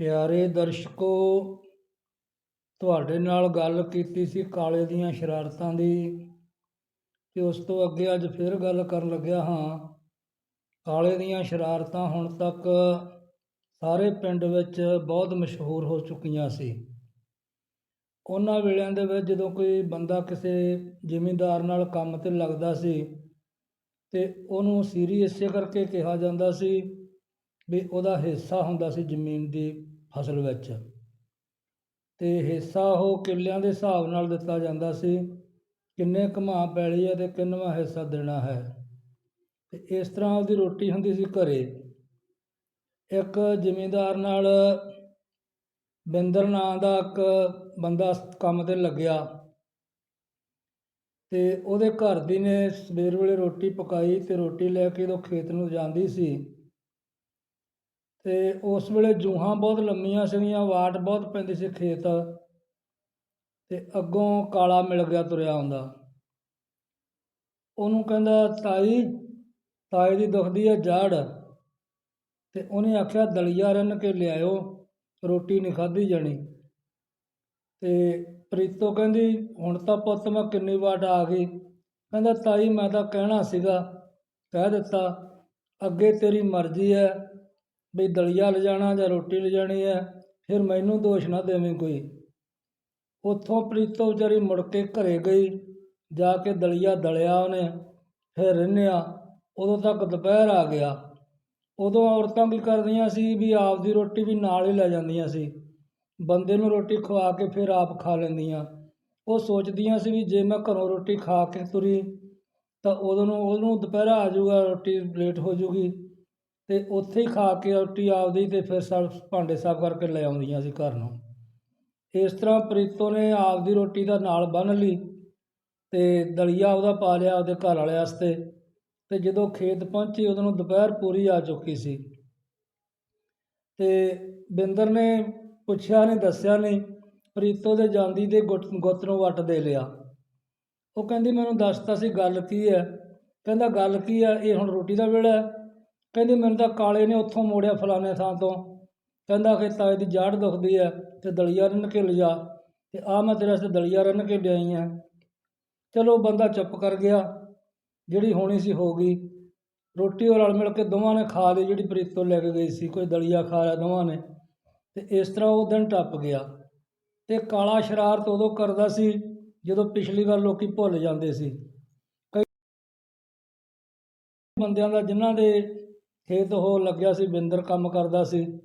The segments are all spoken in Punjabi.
ਪਿਆਰੇ ਦਰਸ਼ਕੋ, ਤੁਹਾਡੇ ਨਾਲ ਗੱਲ ਕੀਤੀ ਸੀ ਕਾਲੇ ਦੀਆਂ ਸ਼ਰਾਰਤਾਂ ਦੀ ਤੇ ਉਸ ਤੋਂ ਅੱਗੇ ਅੱਜ ਫਿਰ ਗੱਲ ਕਰਨ ਲੱਗਿਆ ਹਾਂ। ਕਾਲੇ ਦੀਆਂ ਸ਼ਰਾਰਤਾਂ ਹੁਣ ਤੱਕ ਸਾਰੇ ਪਿੰਡ ਵਿੱਚ ਬਹੁਤ ਮਸ਼ਹੂਰ ਹੋ ਚੁੱਕੀਆਂ ਸੀ। ਉਹਨਾਂ ਵੇਲਿਆਂ ਦੇ ਵਿੱਚ ਜਦੋਂ ਕੋਈ ਬੰਦਾ ਕਿਸੇ ਜ਼ਿਮੀਂਦਾਰ ਨਾਲ ਕੰਮ ਤੇ ਲੱਗਦਾ ਸੀ ਤੇ ਉਹਨੂੰ ਸੀਰੀ ਇਸੇ ਕਰਕੇ ਕਿਹਾ ਜਾਂਦਾ ਸੀ ਵੀ ਉਹਦਾ ਹਿੱਸਾ ਹੁੰਦਾ ਸੀ ਜ਼ਮੀਨ ਦੀ ਫਸਲ ਵਿੱਚ। ਤੇ ਹਿੱਸਾ ਉਹ ਕਿੱਲਿਆਂ ਦੇ ਹਿਸਾਬ ਨਾਲ ਦਿੱਤਾ ਜਾਂਦਾ ਸੀ। ਕਿੰਨੇ ਕਮਾ ਪੈਲੀ ਹੈ ਤੇ ਕਿੰਨਵਾ ਹਿੱਸਾ ਦੇਣਾ ਹੈ। ਤੇ ਇਸ ਤਰ੍ਹਾਂ ਉਹਦੀ ਰੋਟੀ ਹੁੰਦੀ ਸੀ ਘਰੇ। ਇੱਕ ਜ਼ਿਮੀਂਦਾਰ ਨਾਲ ਬਿੰਦਰ ਨਾਂ ਦਾ ਇੱਕ ਬੰਦਾ ਕੰਮ ਤੇ ਲੱਗਿਆ। ਤੇ ਉਹਦੇ ਘਰ ਦੀ ਨੇ ਸਵੇਰ ਵੇਲੇ ਰੋਟੀ ਪਕਾਈ ਤੇ ਰੋਟੀ ਲੈ ਕੇ ਉਹ ਖੇਤ ਨੂੰ ਜਾਂਦੀ ਸੀ। ਅਤੇ ਉਸ ਵੇਲੇ ਜੂਹਾਂ ਬਹੁਤ ਲੰਮੀਆਂ ਸੀਗੀਆਂ, ਵਾਟ ਬਹੁਤ ਪੈਂਦੀ ਸੀ ਖੇਤ। ਅਤੇ ਅੱਗੋਂ ਕਾਲਾ ਮਿਲ ਗਿਆ ਤੁਰਿਆ ਆਉਂਦਾ। ਉਹਨੂੰ ਕਹਿੰਦਾ, ਤਾਈ ਤਾਈ ਦੀ ਦੁਖਦੀ ਹੈ ਜੜ। ਤੇ ਉਹਨੇ ਆਖਿਆ, ਦਲੀਆ ਰਿੰਨ ਕੇ ਲਿਆਇਓ, ਰੋਟੀ ਨਹੀਂ ਖਾਧੀ ਜਾਣੀ। ਅਤੇ ਪ੍ਰੀਤੋ ਕਹਿੰਦੀ, ਹੁਣ ਤਾਂ ਪੁੱਤ ਮੈਂ ਕਿੰਨੀ ਵਾਰ ਆ ਗਈ। ਕਹਿੰਦਾ, ਤਾਈ, ਮੈਂ ਤਾਂ ਕਹਿਣਾ ਸੀਗਾ, ਕਹਿ ਦਿੱਤਾ, ਅੱਗੇ ਤੇਰੀ ਮਰਜ਼ੀ ਹੈ ਵੀ ਦਲੀਆ ਲਿਜਾਣਾ ਜਾਂ ਰੋਟੀ ਲਿਜਾਣੀ ਹੈ, ਫਿਰ ਮੈਨੂੰ ਦੋਸ਼ ਨਾ ਦੇਵੇਂ ਕੋਈ। ਉੱਥੋਂ ਪ੍ਰੀਤੋ ਵਿਚਾਰੀ ਮੁੜ ਕੇ ਘਰੇ ਗਈ, ਜਾ ਕੇ ਦਲੀਆ ਦਲਿਆ ਉਹਨੇ, ਫਿਰ ਰਿੰਨਿਆ, ਉਦੋਂ ਤੱਕ ਦੁਪਹਿਰ ਆ ਗਿਆ। ਉਦੋਂ ਔਰਤਾਂ ਕੀ ਕਰਦੀਆਂ ਸੀ ਵੀ ਆਪ ਦੀ ਰੋਟੀ ਵੀ ਨਾਲ ਹੀ ਲੈ ਜਾਂਦੀਆਂ ਸੀ। ਬੰਦੇ ਨੂੰ ਰੋਟੀ ਖਵਾ ਕੇ ਫਿਰ ਆਪ ਖਾ ਲੈਂਦੀਆਂ। ਉਹ ਸੋਚਦੀਆਂ ਸੀ ਵੀ ਜੇ ਮੈਂ ਘਰੋਂ ਰੋਟੀ ਖਾ ਕੇ ਤੁਰੀ, ਤਾਂ ਉਦੋਂ ਨੂੰ ਉਹਨੂੰ ਦੁਪਹਿਰ ਆ ਜਾਊਗਾ, ਰੋਟੀ ਲੇਟ ਹੋ ਜੂਗੀ ਅਤੇ ਉੱਥੇ ਹੀ ਖਾ ਕੇ ਰੋਟੀ ਆਪਦੀ ਅਤੇ ਫਿਰ ਸਭ ਭਾਂਡੇ ਸਾਫ਼ ਕਰਕੇ ਲੈ ਆਉਂਦੀਆਂ ਸੀ ਘਰ ਨੂੰ। ਇਸ ਤਰ੍ਹਾਂ ਪ੍ਰੀਤੋ ਨੇ ਆਪਦੀ ਰੋਟੀ ਦਾ ਨਾਲ ਬੰਨ੍ਹ ਲਈ ਅਤੇ ਦਲੀਆ ਉਹਦਾ ਪਾ ਲਿਆ ਉਹਦੇ ਘਰ ਵਾਲੇ ਵਾਸਤੇ ਅਤੇ ਜਦੋਂ ਖੇਤ ਪਹੁੰਚੀ ਉਦੋਂ ਨੂੰ ਦੁਪਹਿਰ ਪੂਰੀ ਆ ਚੁੱਕੀ ਸੀ। ਅਤੇ ਬਿੰਦਰ ਨੇ ਪੁੱਛਿਆ ਨਹੀਂ ਦੱਸਿਆ ਨਹੀਂ ਪ੍ਰੀਤੋ ਦੇ ਜਾਂਦੀ ਦੇ ਗੁੱਟ ਗੁੱਤ ਨੂੰ ਵੱਟ ਦੇ ਲਿਆ। ਉਹ ਕਹਿੰਦੀ, ਮੈਨੂੰ ਦੱਸਤਾ ਸੀ ਗੱਲ ਕੀ ਹੈ? ਕਹਿੰਦਾ, ਗੱਲ ਕੀ ਹੈ? ਇਹ ਹੁਣ ਰੋਟੀ ਦਾ ਵੇਲਾ ਹੈ। ਕਹਿੰਦੀ ਮੈਨੂੰ ਤਾਂ ਕਾਲੇ ਨੇ ਉੱਥੋਂ ਮੋੜਿਆ ਫਲਾਣੇ ਥਾਂ ਤੋਂ। ਕਹਿੰਦਾ ਕਿ ਤਾਏ ਦੀ ਜਾੜ ਦੁਖਦੀ ਹੈ ਤੇ ਦਲੀਆ ਰੰਨ ਕੇ ਲਿਜਾ ਤੇ ਆ ਮੈਂ ਤੇਰੇ ਵਾਸਤੇ ਦਲੀਆ ਰੰਨ ਕੇ ਲਿਆਈ ਆ ਚਲੋ ਬੰਦਾ ਚੁੱਪ ਕਰ ਗਿਆ। ਜਿਹੜੀ ਹੋਣੀ ਸੀ ਹੋ ਗਈ। ਰੋਟੀ ਉਹ ਰਲ ਮਿਲ ਕੇ ਦੋਵਾਂ ਨੇ ਖਾ ਲਈ, ਜਿਹੜੀ ਪ੍ਰੀਤੋਂ ਲੈ ਕੇ ਗਈ ਸੀ, ਕੋਈ ਦਲੀਆ ਖਾ ਲਿਆ ਦੋਵਾਂ ਨੇ। ਤੇ ਇਸ ਤਰ੍ਹਾਂ ਉਹ ਦਿਨ ਟੱਪ ਗਿਆ। ਤੇ ਕਾਲਾ ਸ਼ਰਾਰਤ ਉਦੋਂ ਕਰਦਾ ਸੀ ਜਦੋਂ ਪਿਛਲੀ ਵਾਰ ਲੋਕੀ ਭੁੱਲ ਜਾਂਦੇ ਸੀ। ਕਈ ਬੰਦਿਆਂ ਦਾ ਜਿਨ੍ਹਾਂ ਦੇ ਖੇਤ ਉਹ ਲੱਗਿਆ ਸੀ, ਬਿੰਦਰ ਕੰਮ ਕਰਦਾ ਸੀ।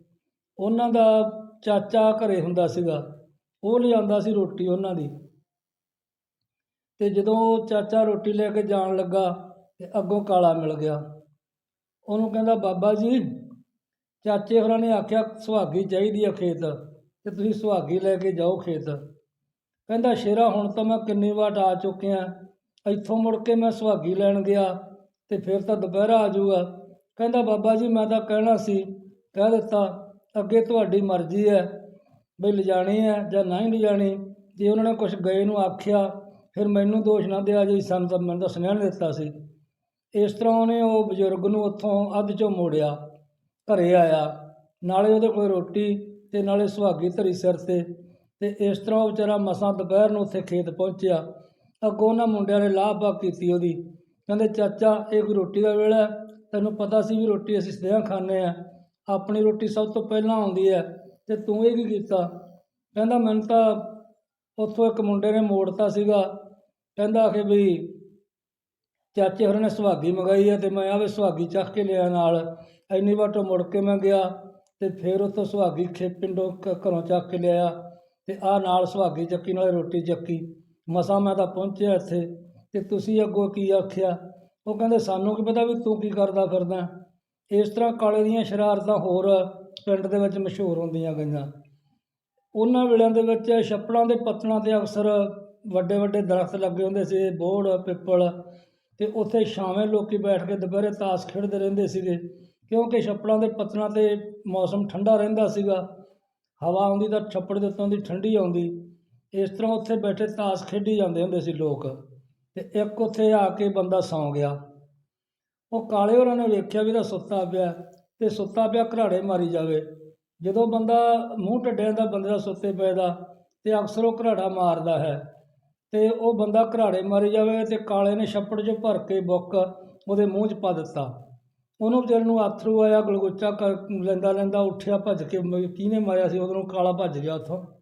ਉਹਨਾਂ ਦਾ ਚਾਚਾ ਘਰੇ ਹੁੰਦਾ ਸੀਗਾ। ਉਹ ਲਿਆਉਂਦਾ ਸੀ ਰੋਟੀ ਉਹਨਾਂ ਦੀ। ਤੇ ਜਦੋਂ ਚਾਚਾ ਰੋਟੀ ਲੈ ਕੇ ਜਾਣ ਲੱਗਾ, ਤੇ ਅੱਗੋਂ ਕਾਲਾ ਮਿਲ ਗਿਆ। ਉਹਨੂੰ ਕਹਿੰਦਾ, ਬਾਬਾ ਜੀ, ਚਾਚੇ ਹੋਰਾਂ ਨੇ ਆਖਿਆ, ਸੁਹਾਗੀ ਚਾਹੀਦੀ ਆ ਖੇਤ। ਤੇ ਤੁਸੀਂ ਸੁਹਾਗੀ ਲੈ ਕੇ ਜਾਓ ਖੇਤ। ਕਹਿੰਦਾ, ਸ਼ੇਰਾ, ਹੁਣ ਤਾਂ ਮੈਂ ਕਿੰਨੀ ਵਾਰ ਆ ਚੁੱਕਿਆ। ਇੱਥੋਂ ਮੁੜ ਕੇ ਮੈਂ ਸੁਹਾਗੀ ਲੈਣ ਗਿਆ ਤੇ ਫਿਰ ਤਾਂ ਦੁਪਹਿਰਾ ਆ ਜਾਊਗਾ। ਕਹਿੰਦਾ, ਬਾਬਾ ਜੀ, ਮੈਂ ਤਾਂ ਕਹਿਣਾ ਸੀ, ਕਹਿ ਦਿੱਤਾ, ਅੱਗੇ ਤੁਹਾਡੀ ਮਰਜ਼ੀ ਹੈ ਬਈ ਲਿਜਾਣੀ ਹੈ ਜਾਂ ਨਹੀਂ ਲਿਜਾਣੀ। ਜੇ ਉਹਨਾਂ ਨੇ ਕੁਝ ਗਏ ਨੂੰ ਆਖਿਆ, ਫਿਰ ਮੈਨੂੰ ਦੋਸ਼ ਨਾ ਦਿਆ ਜੀ, ਸਾਨੂੰ ਤਾਂ ਮੈਨੂੰ ਤਾਂ ਸੁਨੇਹਾ ਨਹੀਂ ਦਿੱਤਾ ਸੀ। ਇਸ ਤਰ੍ਹਾਂ ਉਹਨੇ ਉਹ ਬਜ਼ੁਰਗ ਨੂੰ ਉੱਥੋਂ ਅੱਧ ਚੋਂ ਮੋੜਿਆ, ਘਰੇ ਆਇਆ। ਨਾਲੇ ਉਹਦੇ ਕੋਲ ਰੋਟੀ ਤੇ ਨਾਲੇ ਸੁਹਾਗੀ ਧਰੀ ਸਿਰ ਤੇ ਤੇ ਇਸ ਤਰ੍ਹਾਂ ਉਹ ਵਿਚਾਰਾ ਮਸਾਂ ਦੁਪਹਿਰ ਨੂੰ ਉੱਥੇ ਖੇਤ ਪਹੁੰਚਿਆ। ਅੱਗੋਂ ਉਹਨਾਂ ਮੁੰਡਿਆਂ ਨੇ ਲਾਭਪਾ ਕੀਤੀ ਉਹਦੀ। ਕਹਿੰਦੇ, ਚਾਚਾ, ਇਹ ਕੋਈ ਰੋਟੀ ਦਾ ਵੇਲਾ ਤੈਨੂੰ ਪਤਾ ਸੀ ਵੀ ਰੋਟੀ ਅਸੀਂ ਸਦਿਆਂ ਖਾਂਦੇ ਆ ਆਪਣੀ ਰੋਟੀ ਸਭ ਤੋਂ ਪਹਿਲਾਂ ਆਉਂਦੀ ਹੈ ਤੇ ਤੂੰ ਇਹ ਕੀ ਕੀਤਾ। ਕਹਿੰਦਾ, ਮੈਨੂੰ ਤਾਂ ਉੱਥੋਂ ਇੱਕ ਮੁੰਡੇ ਨੇ ਮੋੜਤਾ ਸੀਗਾ। ਕਹਿੰਦਾ ਕਿ ਵੀ ਚਾਚੇ ਹੋਰਾਂ ਨੇ ਸੁਹਾਗੀ ਮੰਗਾਈ ਹੈ ਤੇ ਮੈਂ ਆਵੇ ਸੁਹਾਗੀ ਚੱਕ ਕੇ ਲਿਆ ਨਾਲ। ਇੰਨੀ ਵਾਟੋ ਮੁੜ ਕੇ ਮੈਂ ਗਿਆ ਤੇ ਫਿਰ ਉੱਥੋਂ ਸੁਹਾਗੀ ਖੇ, ਪਿੰਡੋਂ ਘ- ਘਰੋਂ ਚੱਕ ਕੇ ਲਿਆ ਤੇ ਆ ਨਾਲ ਸੁਹਾਗੀ ਚੱਕੀ ਨਾਲ ਰੋਟੀ ਚੱਕੀ। ਮਸਾਂ ਮੈਂ ਤਾਂ ਪਹੁੰਚਿਆ ਇੱਥੇ ਤੇ ਤੁਸੀਂ ਅੱਗੋਂ ਕੀ ਆਖਿਆ? ਉਹ ਕਹਿੰਦੇ, ਸਾਨੂੰ ਕੀ ਪਤਾ ਵੀ ਤੂੰ ਕੀ ਕਰਦਾ ਫਿਰਦਾ? ਇਸ ਤਰ੍ਹਾਂ ਕਾਲੇ ਦੀਆਂ ਸ਼ਰਾਰਤਾਂ ਹੋਰ ਪਿੰਡ ਦੇ ਵਿੱਚ ਮਸ਼ਹੂਰ ਹੁੰਦੀਆਂ ਗਈਆਂ। ਉਹਨਾਂ ਵੇਲਿਆਂ ਦੇ ਵਿੱਚ ਛੱਪੜਾਂ ਦੇ ਪੱਤਣਾਂ ਤੇ ਅਕਸਰ ਵੱਡੇ ਵੱਡੇ ਦਰਖਤ ਲੱਗੇ ਹੁੰਦੇ ਸੀ, ਬੋਹੜ, ਪਿੱਪਲ ਤੇ ਉੱਥੇ ਛਾਵੇਂ ਲੋਕੀ ਬੈਠ ਕੇ ਦੁਪਹਿਰੇ ਤਾਸ਼ ਖੇਡਦੇ ਰਹਿੰਦੇ ਸੀਗੇ, ਕਿਉਂਕਿ ਛੱਪੜਾਂ ਦੇ ਪੱਤਣਾਂ ਤੇ ਮੌਸਮ ਠੰਡਾ ਰਹਿੰਦਾ ਸੀਗਾ। ਹਵਾ ਆਉਂਦੀ ਤਾਂ ਛੱਪੜ ਦੇ ਉੱਤੋਂ ਦੀ ਠੰਡੀ ਆਉਂਦੀ। ਇਸ ਤਰ੍ਹਾਂ ਉੱਥੇ ਬੈਠੇ ਤਾਸ਼ ਖੇਡੀ ਜਾਂਦੇ ਹੁੰਦੇ ਸੀ ਲੋਕ। ਤੇ ਇੱਕ ਉੱਥੇ ਆ ਕੇ ਬੰਦਾ ਸੌਂ ਗਿਆ। ਉਹ ਕਾਲੇ ਹੋਰਾਂ ਨੇ ਵੇਖਿਆ ਵੀ ਇਹਦਾ ਸੁੱਤਾ ਪਿਆ ਤੇ ਸੁੱਤਾ ਪਿਆ ਘਰਾੜੇ ਮਾਰੀ ਜਾਵੇ। ਜਦੋਂ ਬੰਦਾ ਮੂੰਹ ਢੱਡਿਆਂ ਦਾ ਬੰਦੇ ਦਾ ਸੁੱਤੇ ਪਏ ਦਾ ਤੇ ਅਕਸਰ ਉਹ ਘਰਾੜਾ ਮਾਰਦਾ ਹੈ ਤੇ ਉਹ ਬੰਦਾ ਘਰਾੜੇ ਮਾਰੀ ਜਾਵੇ ਤੇ ਕਾਲੇ ਨੇ ਛੱਪੜ 'ਚ ਭਰ ਕੇ ਬੁੱਕ ਉਹਦੇ ਮੂੰਹ 'ਚ ਪਾ ਦਿੱਤਾ। ਉਹਨੂੰ ਵਿਚਾਰੇ ਨੂੰ ਅਥਰੂ ਆਇਆ, ਗਲਗੋਚਾ ਕਰ ਲੈਂਦਾ ਲੈਂਦਾ ਉੱਠਿਆ, ਭੱਜ ਕੇ ਕਿਹਨੇ ਮਾਰਿਆ ਸੀ? ਉਦੋਂ ਕਾਲਾ ਭੱਜ ਗਿਆ ਉੱਥੋਂ।